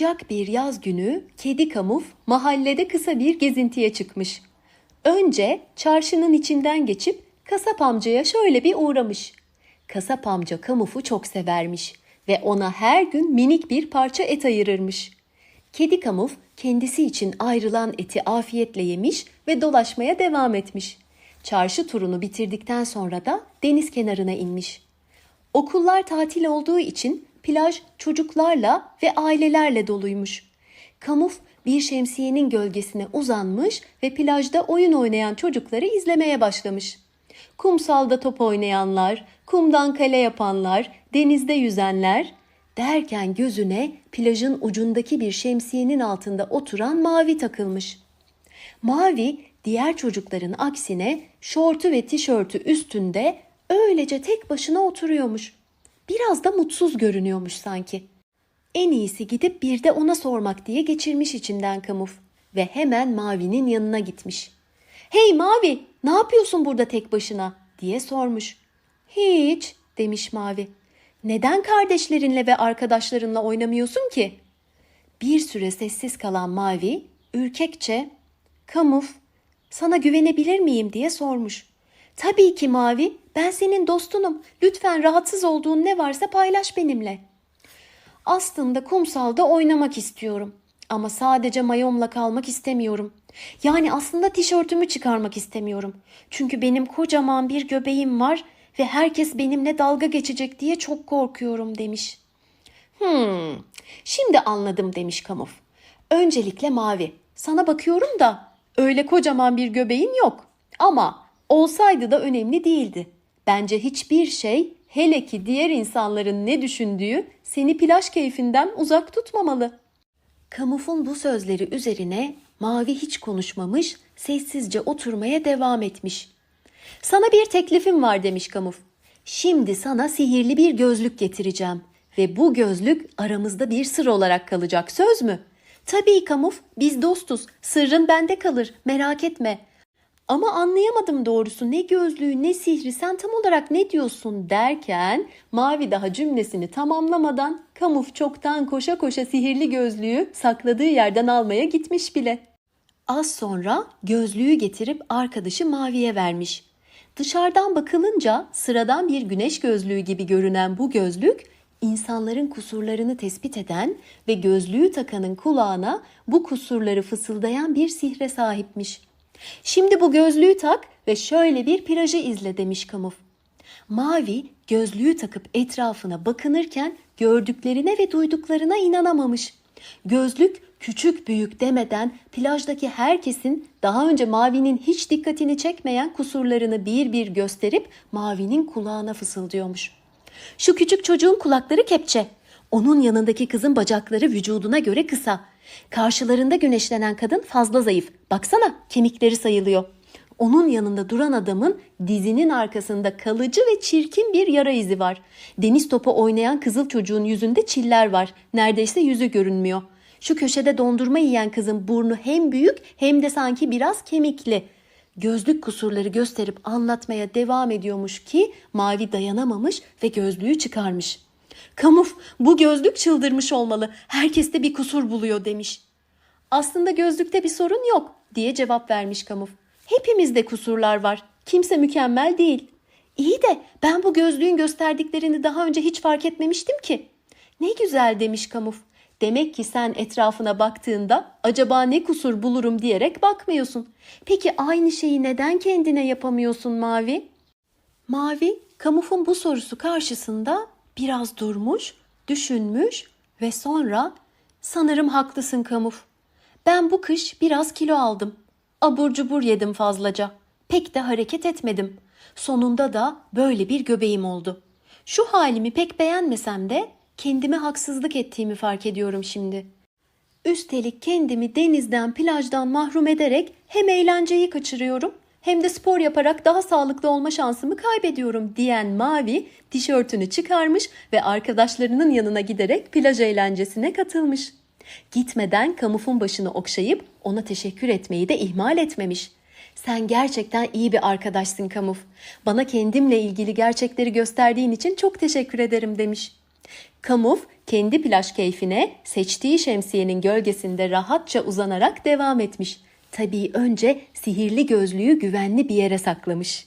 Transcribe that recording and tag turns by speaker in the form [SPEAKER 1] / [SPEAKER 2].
[SPEAKER 1] Sıcak bir yaz günü kedi Kamuf mahallede kısa bir gezintiye çıkmış. Önce çarşının içinden geçip kasap amcaya şöyle bir uğramış. Kasap amca Kamuf'u çok severmiş ve ona her gün minik bir parça et ayırırmış. Kedi Kamuf kendisi için ayrılan eti afiyetle yemiş ve dolaşmaya devam etmiş. Çarşı turunu bitirdikten sonra da deniz kenarına inmiş. Okullar tatil olduğu için plaj çocuklarla ve ailelerle doluymuş. Kamuf bir şemsiyenin gölgesine uzanmış ve plajda oyun oynayan çocukları izlemeye başlamış. Kumsalda top oynayanlar, kumdan kale yapanlar, denizde yüzenler derken gözüne plajın ucundaki bir şemsiyenin altında oturan Mavi takılmış. Mavi diğer çocukların aksine şortu ve tişörtü üstünde öylece tek başına oturuyormuş. Biraz da mutsuz görünüyormuş sanki. En iyisi gidip bir de ona sormak diye geçirmiş içinden Kamuf ve hemen Mavi'nin yanına gitmiş. Hey Mavi, ne yapıyorsun burada tek başına? diye sormuş. Hiç demiş Mavi. Neden kardeşlerinle ve arkadaşlarınla oynamıyorsun ki? Bir süre sessiz kalan Mavi ürkekçe Kamuf sana güvenebilir miyim diye sormuş. Tabii ki Mavi ben senin dostunum. Lütfen rahatsız olduğun ne varsa paylaş benimle. Aslında kumsalda oynamak istiyorum. Ama sadece mayomla kalmak istemiyorum. Yani aslında tişörtümü çıkarmak istemiyorum. Çünkü benim kocaman bir göbeğim var ve herkes benimle dalga geçecek diye çok korkuyorum demiş. Hmm, şimdi anladım demiş Kamuf. Öncelikle Mavi, sana bakıyorum da öyle kocaman bir göbeğin yok. Ama olsaydı da önemli değildi. Bence hiçbir şey hele ki diğer insanların ne düşündüğü seni plaj keyfinden uzak tutmamalı. Kamuf'un bu sözleri üzerine Mavi hiç konuşmamış, sessizce oturmaya devam etmiş. Sana bir teklifim var demiş Kamuf. Şimdi sana sihirli bir gözlük getireceğim ve bu gözlük aramızda bir sır olarak kalacak. Söz mü? Tabii Kamuf, biz dostuz. Sırrın bende kalır. Merak etme. Ama anlayamadım doğrusu ne gözlüğü ne sihri sen tam olarak ne diyorsun derken Mavi daha cümlesini tamamlamadan Kamuf çoktan koşa koşa sihirli gözlüğü sakladığı yerden almaya gitmiş bile. Az sonra gözlüğü getirip arkadaşı Mavi'ye vermiş. Dışarıdan bakılınca sıradan bir güneş gözlüğü gibi görünen bu gözlük insanların kusurlarını tespit eden ve gözlüğü takanın kulağına bu kusurları fısıldayan bir sihre sahipmiş. Şimdi bu gözlüğü tak ve şöyle bir plajı izle demiş Kamuf. Mavi gözlüğü takıp etrafına bakınırken gördüklerine ve duyduklarına inanamamış. Gözlük küçük büyük demeden plajdaki herkesin daha önce Mavi'nin hiç dikkatini çekmeyen kusurlarını bir bir gösterip Mavi'nin kulağına fısıldıyormuş. Şu küçük çocuğun kulakları kepçe. Onun yanındaki kızın bacakları vücuduna göre kısa. Karşılarında güneşlenen kadın fazla zayıf. Baksana kemikleri sayılıyor. Onun yanında duran adamın dizinin arkasında kalıcı ve çirkin bir yara izi var. Deniz topu oynayan kızıl çocuğun yüzünde çiller var. Neredeyse yüzü görünmüyor. Şu köşede dondurma yiyen kızın burnu hem büyük hem de sanki biraz kemikli. Gözlük kusurları gösterip anlatmaya devam ediyormuş ki Mavi dayanamamış ve gözlüğü çıkarmış. Kamuf bu gözlük çıldırmış olmalı. Herkeste bir kusur buluyor demiş. Aslında gözlükte bir sorun yok diye cevap vermiş Kamuf. Hepimizde kusurlar var. Kimse mükemmel değil. İyi de ben bu gözlüğün gösterdiklerini daha önce hiç fark etmemiştim ki. Ne güzel demiş Kamuf. Demek ki sen etrafına baktığında acaba ne kusur bulurum diyerek bakmıyorsun. Peki aynı şeyi neden kendine yapamıyorsun Mavi? Mavi, Kamuf'un bu sorusu karşısında biraz durmuş, düşünmüş ve sonra sanırım haklısın Kamuf. Ben bu kış biraz kilo aldım. Abur cubur yedim fazlaca. Pek de hareket etmedim. Sonunda da böyle bir göbeğim oldu. Şu halimi pek beğenmesem de kendime haksızlık ettiğimi fark ediyorum şimdi. Üstelik kendimi denizden, plajdan mahrum ederek hem eğlenceyi kaçırıyorum hem de spor yaparak daha sağlıklı olma şansımı kaybediyorum diyen Mavi tişörtünü çıkarmış ve arkadaşlarının yanına giderek plaj eğlencesine katılmış. Gitmeden kamufun başını okşayıp ona teşekkür etmeyi de ihmal etmemiş. Sen gerçekten iyi bir arkadaşsın Kamuf. Bana kendimle ilgili gerçekleri gösterdiğin için çok teşekkür ederim demiş. Kamuf Kendi plaj keyfine seçtiği şemsiyenin gölgesinde rahatça uzanarak devam etmiş. Tabii önce sihirli gözlüğü güvenli bir yere saklamış.